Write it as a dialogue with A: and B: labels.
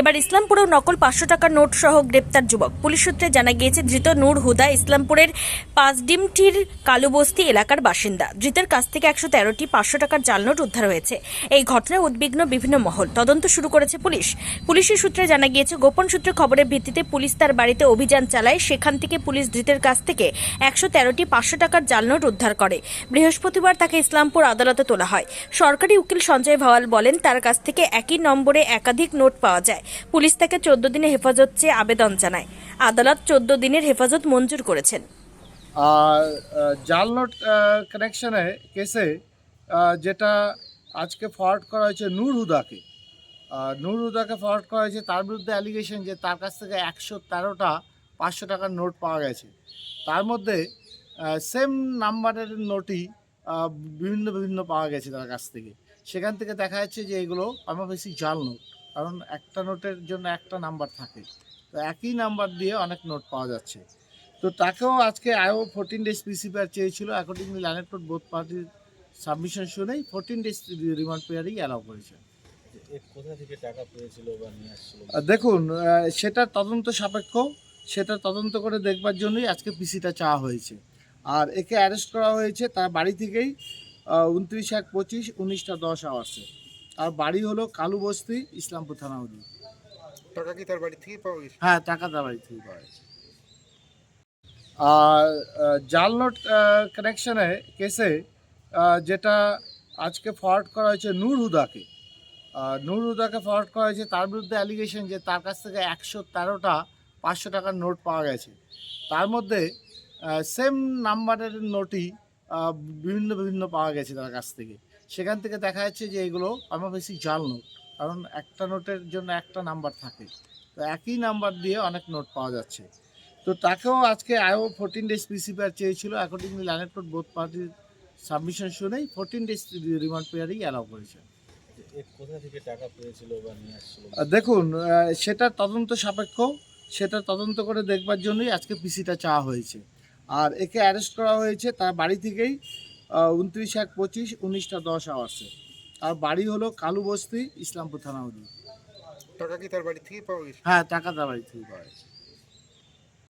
A: এবার ইসলামপুরেও নকল পাঁচশো টাকার নোট সহ গ্রেপ্তার যুবক। পুলিশ সূত্রে জানা গিয়েছে, ধৃত নূর হুদা ইসলামপুরের পাঁচডিমটির কালুবস্তি এলাকার বাসিন্দা। ধৃতের কাছ থেকে একশো তেরোটি পাঁচশো টাকার জাল নোট উদ্ধার হয়েছে। এই ঘটনায় উদ্বিগ্ন বিভিন্ন মহল। তদন্ত শুরু করেছে পুলিশ। পুলিশের সূত্রে জানা গিয়েছে, গোপন সূত্রে খবরের ভিত্তিতে পুলিশ তার বাড়িতে অভিযান চালায়। সেখান থেকে পুলিশ ধৃতের কাছ থেকে একশো তেরোটি পাঁচশো টাকার জাল নোট উদ্ধার করে। বৃহস্পতিবার তাকে ইসলামপুর আদালতে তোলা হয়। সরকারি উকিল সঞ্জয় ভাওয়াল বলেন, তার কাছ থেকে একই নম্বরে একাধিক নোট পাওয়া যায়। পুলিশ তাকে চোদ্দ দিনের হেফাজত চেয়ে আবেদন জানায়। আদালত চোদ্দ দিনের হেফাজত মঞ্জুর করেছেন।
B: জাল নোট কানেকশনে কেসে যেটা আজকে ফরওয়ার্ড করা হয়েছে নূর হুদাকে। নূর হুদাকে ফরওয়ার্ড করা হয়েছে, তার বিরুদ্ধে অ্যালিগেশন যে তার কাছ থেকে একশো তেরোটা পাঁচশো টাকার নোট পাওয়া গেছে। তার মধ্যে সেম নাম্বারের নোটই বিভিন্ন বিভিন্ন পাওয়া গেছে তার কাছ থেকে। সেখান থেকে দেখা যাচ্ছে যে এগুলো বেশি জাল নোট। কারণ একটা নোটের জন্য একটা নাম্বার থাকে। তো একই নাম্বার দিয়ে অনেক নোট পাওয়া যাচ্ছে। তো তাকেও আজকে আয়ও ফোরটিন ডেজ পিসিপিআর চেয়েছিল। অ্যাকর্ডিংলি ল্যান্ড কোর্ট বোথ পার্টির সাবমিশন শুনেই ফোরটিন ডেজ রিমান্ড পিরিয়ডই অ্যালাউ করেছে। দেখুন সেটা তদন্ত সাপেক্ষ। সেটা তদন্ত করে দেখবার জন্যই আজকে পিসিটা চাওয়া হয়েছে। আর একে অ্যারেস্ট করা হয়েছে তার বাড়ি থেকেই উনত্রিশ এক পঁচিশ উনিশটা দশ আওয়ার্সে আর বাড়ি হলো কালু বস্তি ইসলামপুর থানা উদি
C: টাকা কি তার বাড়ি থেকে পাওয়া গেছে?
B: হ্যাঁ টাকা তার বাড়ি থেকে পাওয়া গেছে। আর জাল নোট কানেকশনে কেসে যেটা আজকে ফরওয়ার্ড করা হয়েছে নূর হুদাকে। নূর হুদাকে ফরওয়ার্ড করা হয়েছে তার বিরুদ্ধে অ্যালিগেশন যে তার কাছ থেকে একশো তেরোটা পাঁচশো টাকার নোট পাওয়া গেছে। তার মধ্যে সেম নাম্বারের নোটই বিভিন্ন বিভিন্ন পাওয়া গেছে তার কাছ থেকে। সেখান থেকে দেখা যাচ্ছে যে এগুলো আমার বেশি জাল নোট কারণ একটা নোটের জন্য একটা নাম্বার থাকে। তো একই নাম্বার দিয়ে অনেক নোট পাওয়া যাচ্ছে। তো তাকেও আজকে আয়ও ফোরটিন ডেজ পিসিপিআর চেয়েছিল অ্যাকর্ডিংলি ল্যান্ড কোর্ট বোথ পার্টির সাবমিশন শুনেই ফোরটিন ডেজ রিমান্ড পিরিয়ডই অ্যালাউ করেছে। দেখুন সেটা তদন্ত সাপেক্ষ সেটা তদন্ত করে দেখবার জন্যই আজকে পিসিটা চাওয়া হয়েছে। আর একে অ্যারেস্ট করা হয়েছে তার বাড়ি থেকেই উনত্রিশ এক পঁচিশ উনিশটা দশ আওয়ার্সে আর বাড়ি হলো কালুবস্তি ইসলামপুর থানা
C: টাকা কি তার বাড়ি থেকে পাওয়া গেছে?
B: হ্যাঁ টাকা তার বাড়ি থেকে পাওয়া গেছে।